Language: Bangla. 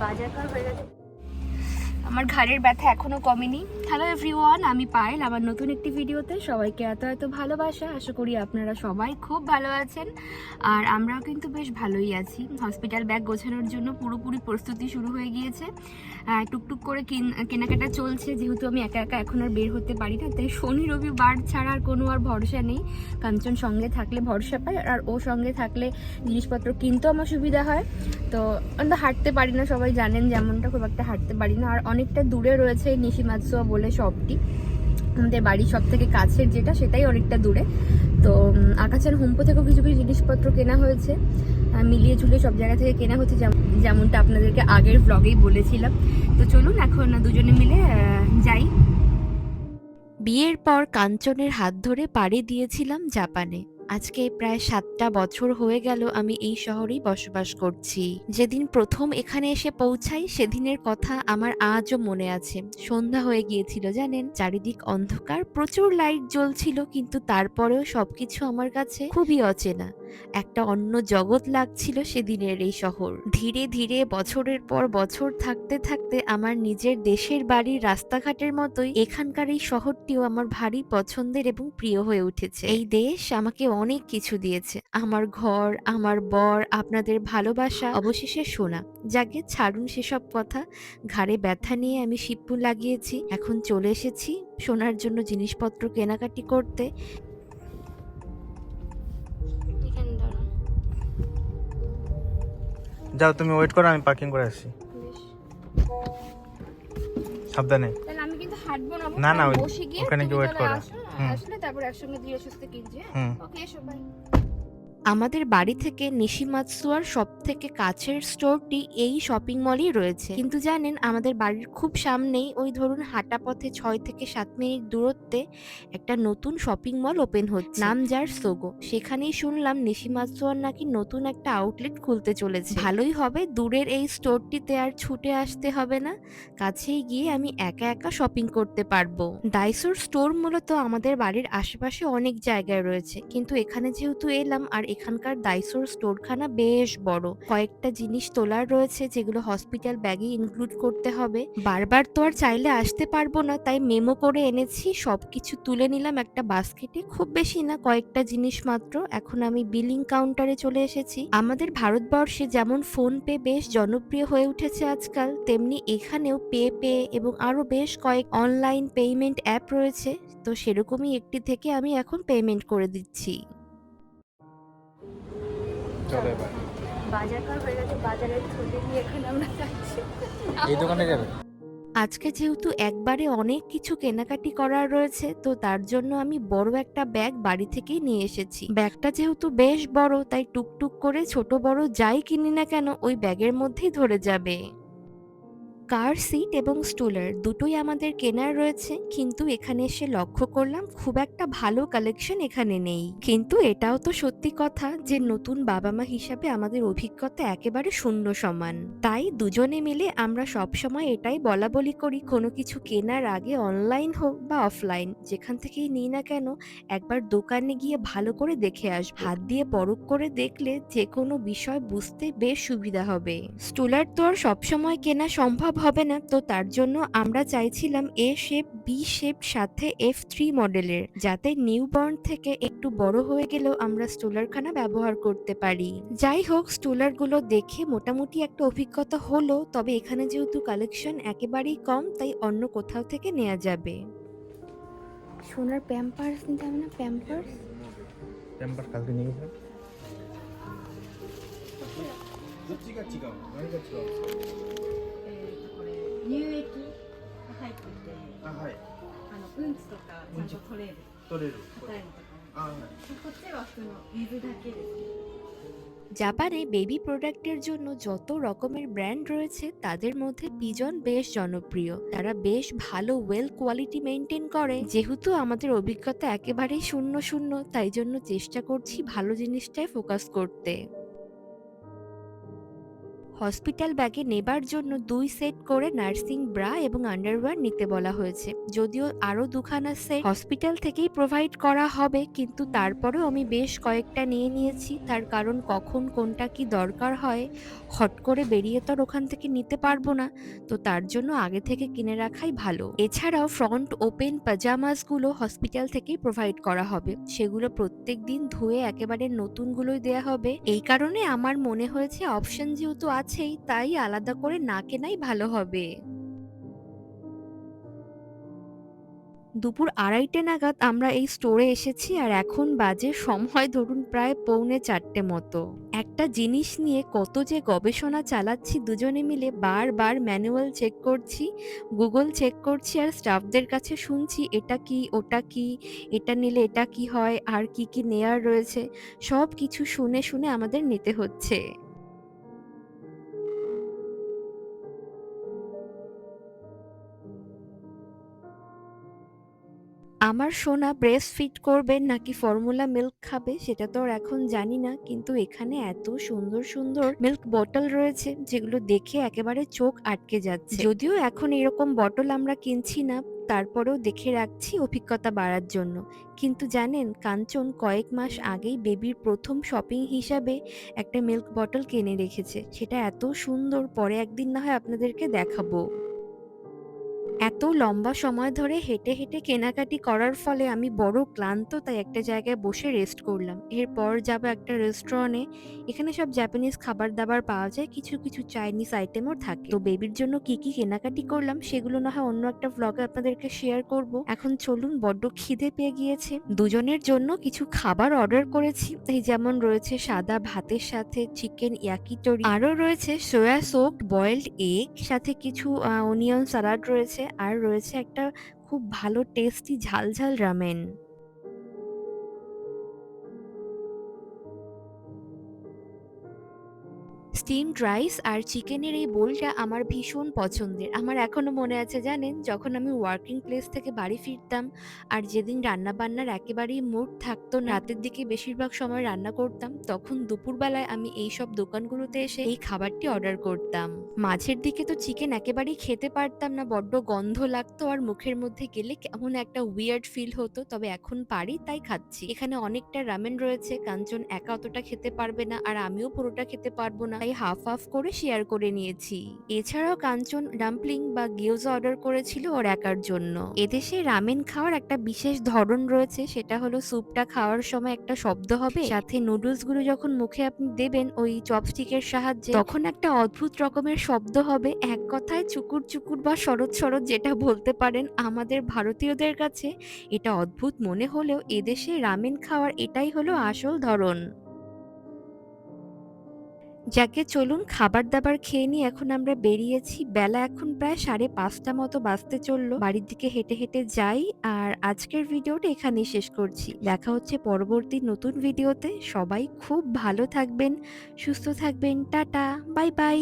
বাজার কর হয়ে গেছে। আমার ঘাড়ের ব্যথা এখনও কমেনি। হ্যালো এভরিওয়ান আমি পায়েল, আমার নতুন একটি ভিডিওতে সবাইকে এত এত ভালোবাসা। আশা করি আপনারা সবাই খুব ভালো আছেন, আর আমরাও কিন্তু বেশ ভালোই আছি। হসপিটাল ব্যাগ গোছানোর জন্য পুরোপুরি প্রস্তুতি শুরু হয়ে গিয়েছে। টুকটুক করে কিন- কেনাকাটা চলছে। যেহেতু আমি একা একা এখন আর বের হতে পারি না, তাই শনি রবিবার ছাড়া আর কোনো আর ভরসা নেই। কাঞ্চন সঙ্গে থাকলে ভরসা পায়, আর ও সঙ্গে থাকলে জিনিসপত্র কিনতেও আমার সুবিধা হয়। তো আমরা হাঁটতে পারি না, সবাই জানেন যেমনটা, খুব একটা হাঁটতে পারি না। আর অনেকটা দূরে রয়েছে নিশিমাৎসুয়া বলে শপটি। আমাদের বাড়ির সব থেকে কাছের যেটা, সেটাই অনেকটা দূরে। তো আকাচান হোমপো থেকেও কিছু কিছু জিনিসপত্র কেনা হয়েছে। মিলিয়ে ঝুলিয়ে সব জায়গা থেকে কেনা হচ্ছে যেম- যেমনটা আপনাদেরকে আগের ব্লগেই বলেছিলাম। তো চলুন এখন দুজনে মিলে যাই। বিয়ের পর কাঞ্চনের হাত ধরে পাড়ি দিয়েছিলাম জাপানে। আজকে প্রায় সাতটা বছর হয়ে গেল আমি এই শহরেই বসবাস করছি। যেদিন প্রথম এখানে এসে পৌঁছাই, সেদিনের কথা আমার আজও মনে আছে। সন্ধ্যা হয়ে গিয়েছিল, জানেন? চারিদিক অন্ধকার, প্রচুর লাইট জ্বলছিল, কিন্তু তারপরেও সবকিছু আমার কাছে খুবই অচেনা। একটা অন্য জগৎ লাগছিল সেদিনের এই শহর। ধীরে ধীরে বছরের পর বছর থাকতে থাকতে আমার নিজের দেশের বাড়ির রাস্তাঘাটের মতোই এখানকার এই শহরটিও আমার ভারী পছন্দের এবং প্রিয় হয়ে উঠেছে। এই দেশ আমাকে অনেক কিছু দিয়েছে। আমার ঘর আমার বর আপনাদের ভালোবাসা অবশেষে শোনা যাকে ছাড়ুন সেসব কথা। ঘাড়ে ব্যথা নিয়ে আমি শিপ্পু লাগিয়েছি। এখন চলে এসেছি সোনার জন্য জিনিসপত্র কেনাকাটি করতে। যাও তুমি ওয়েট করো আমি পার্কিং করে আসি। সাবধানে। তাহলে আমি কিন্তু হাঁটবো না না, না, ওখানে গিয়ে ওয়েট করো। আসলে তারপর একসঙ্গে ধীরে সুস্থে কিনছি ওকে এসো বাই আমাদের বাড়ি থেকে নিশিমাতসুয়ার সব থেকে কাছের স্টোরটি এই শপিং মলই রয়েছে। কিন্তু জানেন, আমাদের বাড়ির খুব সামনেই ওই ধরুন হাঁটা পথে ছয় থেকে সাত মিনিট দূরত্বে একটা নতুন শপিং মল ওপেন হচ্ছে। নাম যার সোগো। সেখানেই শুনলাম নিশিমাতসুয়ার নাকি নতুন একটা আউটলেট খুলতে চলেছে। ভালোই হবে, দূরের এই স্টোরটিতে আর ছুটে আসতে হবে না। কাছেই গিয়ে আমি একা একা শপিং করতে পারব। ডাইসোর স্টোর মূলত আমাদের বাড়ির আশেপাশে অনেক জায়গায় রয়েছে। কিন্তু এখানে যেহেতু এলাম আর এখানকার ডাইসোর স্টোরখানা বেশ বড়। কয়েকটা জিনিস তোলার রয়েছে যেগুলো হসপিটাল ব্যাগে ইনক্লুড করতে হবে। বারবার তো আর চাইলে আসতে পারব না, তাই মেমো করে এনেছি। সব কিছু তুলে নিলাম একটা বাস্কেটে খুব বেশি না, কয়েকটা জিনিস মাত্র। এখন আমি বিলিং কাউন্টারে চলে এসেছি। আমাদের ভারতবর্ষে যেমন ফোন পে বেশ জনপ্রিয় হয়ে উঠেছে আজকাল, তেমনি এখানেও পে পে এবং আরও বেশ কয়েক অনলাইন পেমেন্ট অ্যাপ রয়েছে। তো সেরকমই একটি থেকে আমি এখন পেমেন্ট করে দিচ্ছি। চলো এবার। বাজার করা হয়ে গেছে বাজারে নিয়ে এখন আমরা যাচ্ছি। এই দোকানে যাবে? আজকে যেহেতু একবারে অনেক কিছু কেনাকাটি করার রয়েছে তো তার জন্য আমি বড় একটা ব্যাগ বাড়ি থেকেই নিয়ে এসেছি। ব্যাগটা যেহেতু বেশ বড় তাই টুকটুক করে ছোট বড় যাই কিনি না কেন ওই ব্যাগের মধ্যেই ধরে যাবে। কার সিট এবং স্টুলার? দুটোই আমাদের কেনার রয়েছে, কিন্তু এখানে এসে লক্ষ্য করলাম খুব একটা ভালো কালেকশন এখানে নেই। কিন্তু এটাও তো সত্যি কথা যে নতুন বাবা মা হিসাবে আমাদের অভিজ্ঞতা একেবারে শূন্য সমান। তাই দুজনে মিলে আমরা সব সময় এটাই বলা বলি করি, কোনো কিছু কেনার আগে অনলাইন হোক বা অফলাইন, যেখান থেকেই নিই না কেন, একবার দোকানে গিয়ে ভালো করে দেখে আসব। হাত দিয়ে পরখ করে দেখলে যে কোনো বিষয় বুঝতে বেশ সুবিধা হবে। স্টুলার তো আর সবসময় কেনা সম্ভব হবে না। তো তার জন্য আমরা চাইছিলাম এ শেপ বি শেপ সাথে এফ থ্রি মডেলের যাতে নিউবর্ন থেকে একটু বড় হয়ে গেলেও আমরা স্টোলারখানা ব্যবহার করতে পারি। যাই হোক স্টোলারগুলো দেখে মোটামুটি একটা অভিজ্ঞতা হলো তবে এখানে যেহেতু কালেকশন একেবারেই কম তাই অন্য কোথাও থেকে নেওয়া যাবে। সোনার প্যাম্পার্স নিতে হবে না? প্যাম্পার্স প্যাম্পার্স কালকে নিয়ে গেলাম ঠিক আছে ঠিক আছে। 乳液が入っててあはいあのうんちとかちゃんと取れる取れる硬いのとかあはいもこっちは普通の水だけですね জাপানে বেবি প্রোডাক্টের জন্য যত রকমের ব্র্যান্ড রয়েছে তাদের মধ্যে পিজন বেশ জনপ্রিয় তারা বেশ ভালো ওয়েল কোয়ালিটি মেনটেন করে যেহেতু আমাদের অভিজ্ঞতা একেবারেই শূন্য শূন্য তাই জন্য চেষ্টা করছি ভালো জিনিসটাই ফোকাস করতে হসপিটাল ব্যাগে নেবার জন্য দুই সেট করে নার্সিং ব্রা এবং আন্ডারওয়্যার নিতে বলা হয়েছে। যদিও আরও দুখানা সেট হসপিটাল থেকেই প্রোভাইড করা হবে, কিন্তু তারপরেও আমি বেশ কয়েকটা নিয়ে নিয়েছি। তার কারণ কখন কোনটা কি দরকার হয়, হট করে বেরিয়ে তো আর ওখান থেকে নিতে পারব না, তো তার জন্য আগে থেকে কিনে রাখাই ভালো। এছাড়াও ফ্রন্ট ওপেন পাজামাসগুলো হসপিটাল থেকেই প্রোভাইড করা হবে। সেগুলো প্রত্যেক দিন ধুয়ে একেবারে নতুনগুলোই দেয়া হবে। এই কারণে আমার মনে হয়েছে অপশন যেহেতু আছেই তাই আলাদা করে না কেনাই ভালো হবে। দুপুর আড়াইটে নাগাদ আমরা এই স্টোরে এসেছি আর এখন বাজে সময় ধরুন প্রায় পৌনে চারটে মতো। একটা জিনিস নিয়ে কত যে গবেষণা চালাচ্ছি দুজনে মিলে বারবার ম্যানুয়াল চেক করছি, গুগল চেক করছি আর স্টাফদের কাছে শুনছি, এটা কি, ওটা কি, এটা নিলে এটা কি হয়, আর কি কি নেয়ার রয়েছে সব কিছু শুনে শুনে আমাদের নিতে হচ্ছে। আমার সোনা ব্রেস্ট ফিট করবে নাকি ফর্মুলা মিল্ক খাবে সেটা তো আর এখন জানি না কিন্তু এখানে এত সুন্দর সুন্দর মিল্ক বটল রয়েছে যেগুলো দেখে একেবারে চোখ আটকে যাচ্ছে। যদিও এখন এরকম বটল আমরা কিনছি না তারপরেও দেখে রাখছি অভিজ্ঞতা বাড়ার জন্য। কিন্তু জানেন কাঞ্চন কয়েক মাস আগেই বেবির প্রথম শপিং হিসাবে একটা মিল্ক বটল কিনে রেখেছে। সেটা এত সুন্দর পরে একদিন না হয় আপনাদেরকে দেখাবো। এত লম্বা সময় ধরে হেঁটে হেঁটে কেনাকাটি করার ফলে আমি বড় ক্লান্ত, তাই একটা জায়গায় বসে রেস্ট করলাম। এরপর যাব একটা রেস্টুরেন্টে এখানে সব জাপানিজ খাবার দাবার পাওয়া যায়, কিছু কিছু চাইনিজ আইটেমও থাকে। তো বেবির জন্য কি কি কেনাকাটি করলাম, সেগুলো না হয় অন্য একটা ভ্লগে আপনাদেরকে শেয়ার করব। এখন চলুন, বড্ড খিদে পেয়ে গিয়েছে। দুজনের জন্য কিছু খাবার অর্ডার করেছি। এই যেমন রয়েছে সাদা ভাতের সাথে চিকেন ইয়াকিটোরি আরও রয়েছে সোয়া সোকড বয়েলড এগ সাথে কিছু অনিয়ন সালাড রয়েছে। আর রয়েছে একটা খুব ভালো টেস্টি ঝাল ঝাল রামেন স্টিমড রাইস আর চিকেনের এই বোলটা আমার ভীষণ পছন্দের। আমার এখনও মনে আছে জানেন, যখন আমি ওয়ার্কিং প্লেস থেকে বাড়ি ফিরতাম আর যেদিন রান্না বান্নার একেবারেই মুড থাকতো রাতের দিকে বেশিরভাগ সময় রান্না করতাম, তখন দুপুরবেলায় আমি এই সব দোকানগুলোতে এসে এই খাবারটি অর্ডার করতাম। মাঝের দিকে তো চিকেন একেবারেই খেতে পারতাম না, বড্ড গন্ধ লাগতো আর মুখের মধ্যে গেলে কেমন একটা উইয়ার্ড ফিল হতো, তবে এখন পারি তাই খাচ্ছি। এখানে অনেকটা রামেন রয়েছে, কাঞ্চন একা অতটা খেতে পারবে না আর আমিও পুরোটা খেতে পারব না। তাই হাফ হাফ করে শেয়ার করে নিয়েছি। এছাড়াও কাঞ্চন ডাম্পলিং বা গিয়োজা অর্ডার করেছিল ওর একার জন্য। এদেশে রামেন খাওয়ার একটা বিশেষ ধরন রয়েছে, সেটা হলো স্যুপটা খাওয়ার সময় একটা শব্দ হবে, সাথে নুডলসগুলো যখন মুখে আপনি দেবেন ওই চপস্টিকের সাহায্যে, তখন একটা অদ্ভুত রকমের শব্দ হবে। এক কথায় চুকুর চুকুর বা শরৎ শরৎ যেটা বলতে পারেন আমাদের ভারতীয়দের কাছে, এটা অদ্ভুত মনে হলেও এদেশে রামেন খাওয়ার এটাই হলো আসল ধরন। যাকে চলুন খাবার দাবার খেয়ে নিয়ে এখন আমরা বেরিয়েছি। বেলা এখন প্রায় সাড়ে পাঁচটা মতো বাজতে চলল। বাড়ির দিকে হেঁটে হেঁটে যাই আর আজকের ভিডিওটা এখানেই শেষ করছি। দেখা হচ্ছে পরবর্তী নতুন ভিডিওতে। সবাই খুব ভালো থাকবেন, সুস্থ থাকবেন। Tata, bye bye.